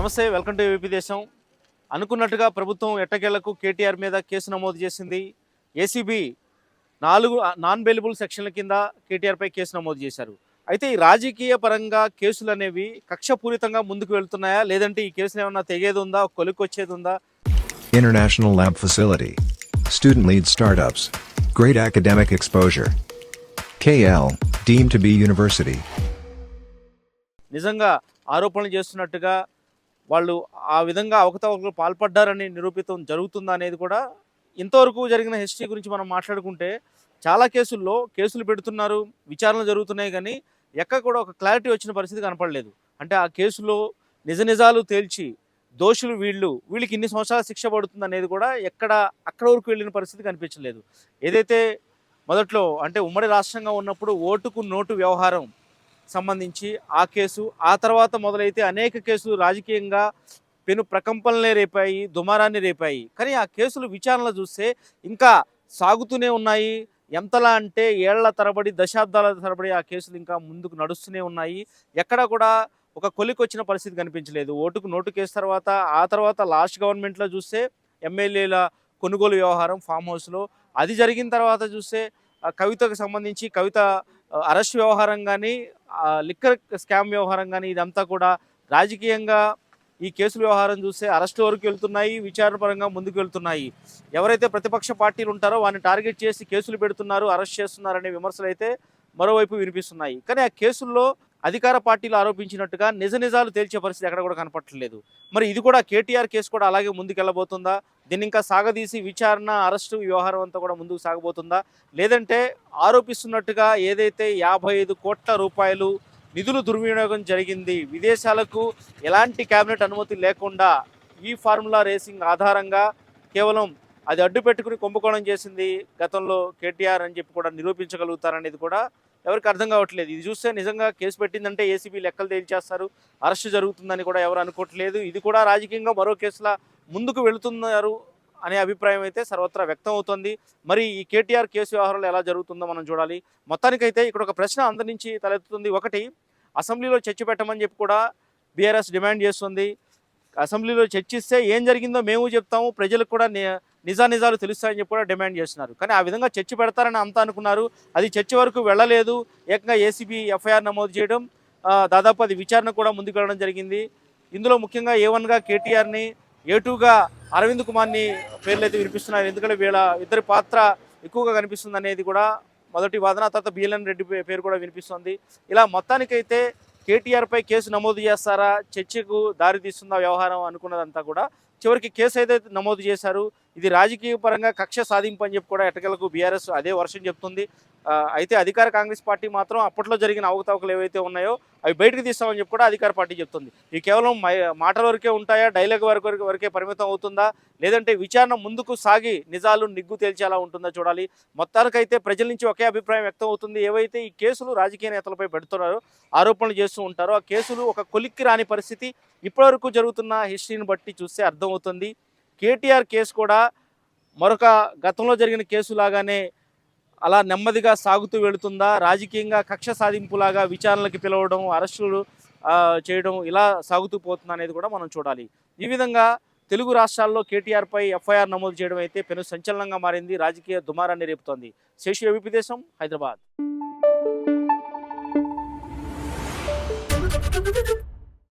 నమస్తే welcome to AP దేశం అనుకున్నట్టుగా ప్రభుత్వం ఎట్టకేళ్ళకు కేటీఆర్ మీద కేసు నమోదు చేసింది ఏసీబీ నాలుగు నాన్ బెయిలబుల్ సెక్షన్ల కింద కేటీఆర్పై కేసు నమోదు చేశారు అయితే ఈ రాజకీయ పరంగా కేసులు అనేవి కక్షపూరితంగా ముందుకు వెళ్తున్నాయా లేదంటే ఈ కేసులు ఏమన్నా తెగేది ఉందా కొలిక్కొచ్చేది ఉందా International Lab Facility. Student lead startups. Great academic exposure. KL, deemed to be university. నిజంగా ఆరోపణలు చేస్తున్నట్టుగా వాళ్ళు ఆ విధంగా అవకతవకలు పాల్పడ్డారని నిరూపితం జరుగుతుందా అనేది కూడా ఇంతవరకు జరిగిన హిస్టరీ గురించి మనం మాట్లాడుకుంటే చాలా కేసుల్లో కేసులు పెడుతున్నారు విచారణలు జరుగుతున్నాయి కానీ ఎక్కడ కూడా ఒక క్లారిటీ వచ్చిన పరిస్థితి కనపడలేదు. అంటే ఆ కేసులో నిజ నిజాలు తేల్చి దోషులు వీళ్ళు వీళ్ళకి ఇన్ని సంవత్సరాల శిక్ష పడుతుంది అనేది కూడా ఎక్కడ అక్కడ వరకు వెళ్ళిన పరిస్థితి కనిపించలేదు. ఏదైతే మొదట్లో అంటే ఉమ్మడి రాష్ట్రంగా ఉన్నప్పుడు ఓటుకు నోటు వ్యవహారం సంబంధించి ఆ కేసు ఆ తర్వాత మొదలైతే అనేక కేసులు రాజకీయంగా పెను ప్రకంపనలే రేపాయి దుమారాన్ని రేపాయి. కానీ ఆ కేసులు విచారణలు చూస్తే ఇంకా సాగుతూనే ఉన్నాయి. ఎంతలా అంటే ఏళ్ళ తరబడి దశాబ్దాల తరబడి ఆ కేసులు ఇంకా ముందుకు నడుస్తూనే ఉన్నాయి. ఎక్కడ కూడా ఒక కొలికొచ్చిన పరిస్థితి కనిపించలేదు. ఓటుకు నోటు కేసు తర్వాత ఆ తర్వాత లాస్ట్ గవర్నమెంట్లో చూస్తే ఎమ్మెల్యేల కొనుగోలు వ్యవహారం ఫామ్ హౌస్లో. అది జరిగిన తర్వాత చూస్తే కవితకు సంబంధించి కవిత అరెస్ట్ వ్యవహారం కానీ లిక్కర్ స్కామ్ వ్యవహారం కానీ ఇదంతా కూడా రాజకీయంగా ఈ కేసుల వ్యవహారం చూస్తే అరెస్ట్ వరకు వెళ్తున్నాయి విచారణ పరంగా ముందుకు వెళ్తున్నాయి. ఎవరైతే ప్రతిపక్ష పార్టీలు ఉంటారో వారిని టార్గెట్ చేసి కేసులు పెడుతున్నారు అరెస్ట్ చేస్తున్నారనే విమర్శలు అయితే మరోవైపు వినిపిస్తున్నాయి. కానీ ఆ కేసుల్లో అధికార పార్టీలు ఆరోపించినట్టుగా నిజ నిజాలు తేల్చే పరిస్థితి ఎక్కడ కూడా కనపట్టలేదు మరి ఇది కూడా కేటీఆర్ కేసు కూడా అలాగే ముందుకెళ్ళబోతుందా? దీన్ని ఇంకా సాగదీసి విచారణ అరెస్టు వ్యవహారం అంతా కూడా ముందుకు సాగబోతుందా? లేదంటే ఆరోపిస్తున్నట్టుగా ఏదైతే యాభై ఐదు కోట్ల రూపాయలు నిధులు దుర్వినియోగం జరిగింది విదేశాలకు ఎలాంటి కేబినెట్ అనుమతి లేకుండా ఈ ఫార్ములా రేసింగ్ ఆధారంగా కేవలం అది అడ్డు పెట్టుకుని కుంభకోణం చేసింది గతంలో కేటీఆర్ అని చెప్పి కూడా నిరూపించగలుగుతారనేది కూడా ఎవరికి అర్థం కావట్లేదు. ఇది చూస్తే నిజంగా కేసు పెట్టిందంటే ఏసీబీ లెక్కలు తేల్చేస్తారు. అరెస్ట్ జరుగుతుందని కూడా ఎవరు అనుకోవట్లేదు. ఇది కూడా రాజకీయంగా మరో కేసులా ముందుకు వెళుతున్నారు అనే అభిప్రాయం అయితే సర్వత్రా వ్యక్తం అవుతుంది. మరి ఈ కేటీఆర్ కేసు వ్యవహారాలు ఎలా జరుగుతుందో మనం చూడాలి. మొత్తానికైతే ఇక్కడ ఒక ప్రశ్న అందరి నుంచి తలెత్తుతుంది. ఒకటి అసెంబ్లీలో చర్చ పెట్టమని చెప్పి కూడా బీఆర్ఎస్ డిమాండ్ చేస్తుంది. అసెంబ్లీలో చర్చిస్తే ఏం జరిగిందో మేము చెప్తాము. ప్రజలకు కూడా నిజానిజాలు తెలుస్తాయని చెప్పి కూడా డిమాండ్ చేస్తున్నారు. కానీ ఆ విధంగా చర్చ పెడతారని అంతా అనుకున్నారు. అది చర్చ వరకు వెళ్ళలేదు. ఏకంగా ఏసీబీ ఎఫ్ఐఆర్ నమోదు చేయడం దాదాపు అది విచారణ కూడా ముందుకు వెళ్ళడం జరిగింది. ఇందులో ముఖ్యంగా ఏ వన్గా కేటీఆర్ని ఏ టూగా అరవింద్ కుమార్ని పేర్లు అయితే వినిపిస్తున్నారు. ఎందుకంటే వీళ్ళ ఇద్దరి పాత్ర ఎక్కువగా కనిపిస్తుంది అనేది కూడా మొదటి వాదన తర్వాత బిఎల్ఎన్ రెడ్డి పే- పేరు కూడా వినిపిస్తుంది. ఇలా మొత్తానికైతే కేటీఆర్పై కేసు నమోదు చేస్తారా చర్చకు దారి తీస్తుందా వ్యవహారం అనుకున్నదంతా కూడా చివరికి కేసు అయితే నమోదు చేశారు ఇది రాజకీయ పరంగా కక్ష సాధింపు అని చెప్పి కూడా ఎటకలకు బీఆర్ఎస్ అదే వర్షం చెప్తుంది. అయితే అధికార కాంగ్రెస్ పార్టీ మాత్రం అప్పట్లో జరిగిన అవకతవకలు ఏవైతే ఉన్నాయో అవి బయటకు తీస్తామని చెప్పి కూడా అధికార పార్టీ చెప్తుంది. ఇవి కేవలం మాటల వరకే ఉంటాయా? డైలాగ్ వరకు వరకు- వరకే పరిమితం అవుతుందా? లేదంటే విచారణ ముందుకు సాగి నిజాలు నిగ్గు తేల్చేలా ఉంటుందా చూడాలి. మొత్తానికైతే ప్రజల నుంచి ఒకే అభిప్రాయం వ్యక్తం అవుతుంది. ఏవైతే ఈ కేసులు రాజకీయ నేతలపై పెడుతున్నారో ఆరోపణలు చేస్తూ ఉంటారో ఆ కేసులు ఒక కొలిక్కి రాని పరిస్థితి ఇప్పటివరకు జరుగుతున్న హిస్టరీని బట్టి చూస్తే అర్థమవుతుంది. కేటీఆర్ కేసు కూడా మరొక గతంలో జరిగిన కేసు లాగానే అలా నెమ్మదిగా సాగుతూ వెళుతుందా? రాజకీయంగా కక్ష సాధింపులాగా విచారణలకు పిలవడం అరెస్టులు చేయడం ఇలా సాగుతూ పోతుందా అనేది కూడా మనం చూడాలి. ఈ విధంగా తెలుగు రాష్ట్రాల్లో కేటీఆర్పై ఎఫ్ఐఆర్ నమోదు చేయడం అయితే పెను సంచలనంగా మారింది. రాజకీయ దుమారాన్ని రేపుతోంది. శేషు ఏబీపీ దేశం హైదరాబాద్.